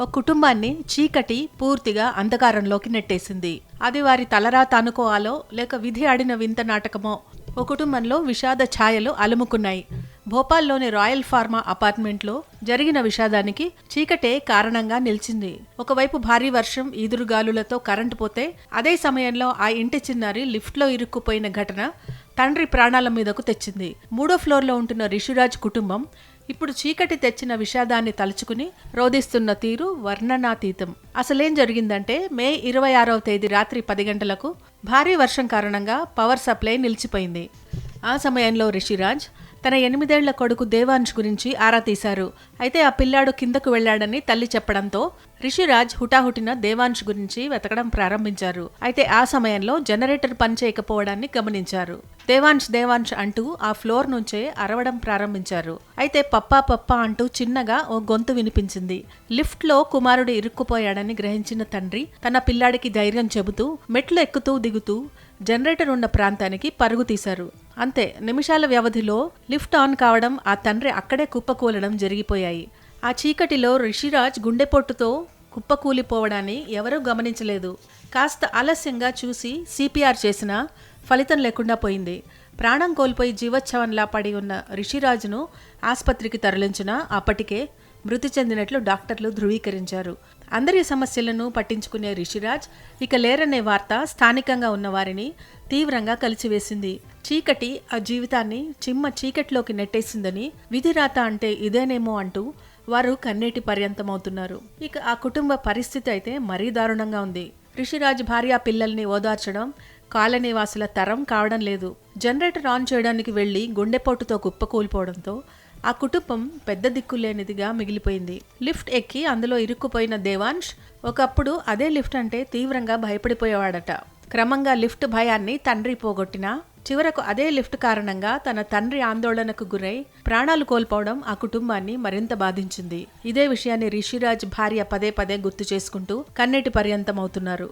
ఒక కుటుంబాన్ని చీకటి పూర్తిగా అంధకారంలోకి నెట్టేసింది. అది వారి తలరా తానుకోవాలో లేక విధి ఆడిన వింత నాటకమో? ఓ కుటుంబంలో విషాద ఛాయలు అలుముకున్నాయి. భోపాల్లోని రాయల్ ఫార్మా అపార్ట్మెంట్లో జరిగిన విషాదానికి చీకటే కారణంగా నిలిచింది. ఒకవైపు భారీ వర్షం ఈదురుగాలులతో కరెంటు పోతే అదే సమయంలో ఆ ఇంటి చిన్నారి లిఫ్ట్లో ఇరుక్కుపోయిన ఘటన తండ్రి ప్రాణాల మీదకు తెచ్చింది. మూడో ఫ్లోర్లో ఉంటున్న రిషిరాజ్ కుటుంబం ఇప్పుడు చీకటి తెచ్చిన విషాదాన్ని తలుచుకుని రోధిస్తున్న తీరు వర్ణనాతీతం. అసలేం జరిగిందంటే మే ఇరవై ఆరవ తేదీ రాత్రి పది గంటలకు భారీ వర్షం కారణంగా పవర్ సప్లై నిలిచిపోయింది. ఆ సమయంలో రిషిరాజ్ తన ఎనిమిదేళ్ళ కొడుకు దేవాంశ్ గురించి ఆరా తీశారు. అయితే ఆ పిల్లాడు కిందకు వెళ్ళాడని తల్లి చెప్పడంతో రిషిరాజ్ హుటాహుటిన దేవాంశ్ గురించి వెతకడం ప్రారంభించారు. అయితే ఆ సమయంలో జనరేటర్ పనిచేయకపోవడాన్ని గమనించారు. దేవాన్ష్ దేవాన్ష్ అంటూ ఆ ఫ్లోర్ నుంచే అరవడం ప్రారంభించారు. అయితే పప్పా పప్పా అంటూ చిన్నగా ఓ గొంతు వినిపించింది. లిఫ్ట్లో కుమారుడు ఇరుక్కుపోయాడని గ్రహించిన తండ్రి తన పిల్లాడికి ధైర్యం చెబుతూ మెట్లు ఎక్కుతూ దిగుతూ జనరేటర్ ఉన్న ప్రాంతానికి పరుగు తీశారు. అంతే నిమిషాల వ్యవధిలో లిఫ్ట్ ఆన్ కావడం ఆ తండ్రి అక్కడే కుప్పకూలడం జరిగిపోయాయి. ఆ చీకటిలో రిషిరాజ్ గుండెపోటుతో కుప్పకూలిపోవడాన్ని ఎవరూ గమనించలేదు. కాస్త ఆలస్యంగా చూసి సిపిఆర్ చేసినా ఫలితం లేకుండా పోయింది. ప్రాణం కోల్పోయి జీవోత్సవంలా పడి ఉన్న రిషిరాజును ఆసుపత్రికి తరలించిన అప్పటికే మృతి చెందినట్లు డాక్టర్లు ధృవీకరించారు. అందరి సమస్యలను పట్టించుకునే రిషిరాజ్ ఇక లేరనే వార్త స్థానికంగా ఉన్న వారిని తీవ్రంగా కలిచివేసింది చీకటి ఆ జీవితాన్ని చిమ్మ చీకటిలోకి నెట్టేసిందని విధిరాత అంటే ఇదేనేమో అంటూ వారు కన్నీటి పర్యంతమవుతున్నారు. ఇక ఆ కుటుంబ పరిస్థితి అయితే మరీ దారుణంగా ఉంది. రిషిరాజ్ భార్య పిల్లల్ని ఓదార్చడం కాలనీ వాసుల తరం కావడం లేదు. జనరేటర్ ఆన్ చేయడానికి వెళ్ళి గుండెపోటుతో కుప్పకూలిపోవడంతో ఆ కుటుంబం పెద్ద దిక్కులేనిదిగా మిగిలిపోయింది. లిఫ్ట్ ఎక్కి అందులో ఇరుక్కుపోయిన దేవాన్ష్ ఒకప్పుడు అదే లిఫ్ట్ అంటే తీవ్రంగా భయపడిపోయేవాడట. క్రమంగా లిఫ్ట్ భయాన్ని తండ్రి పోగొట్టినా చివరకు అదే లిఫ్ట్ కారణంగా తన తండ్రి ఆందోళనకు గురై ప్రాణాలు కోల్పోవడం ఆ కుటుంబాన్ని మరింత బాధించింది. ఇదే విషయాన్ని రిషిరాజ్ భార్య పదే పదే గుర్తు చేసుకుంటూ కన్నీటి పర్యంతమవుతున్నారు.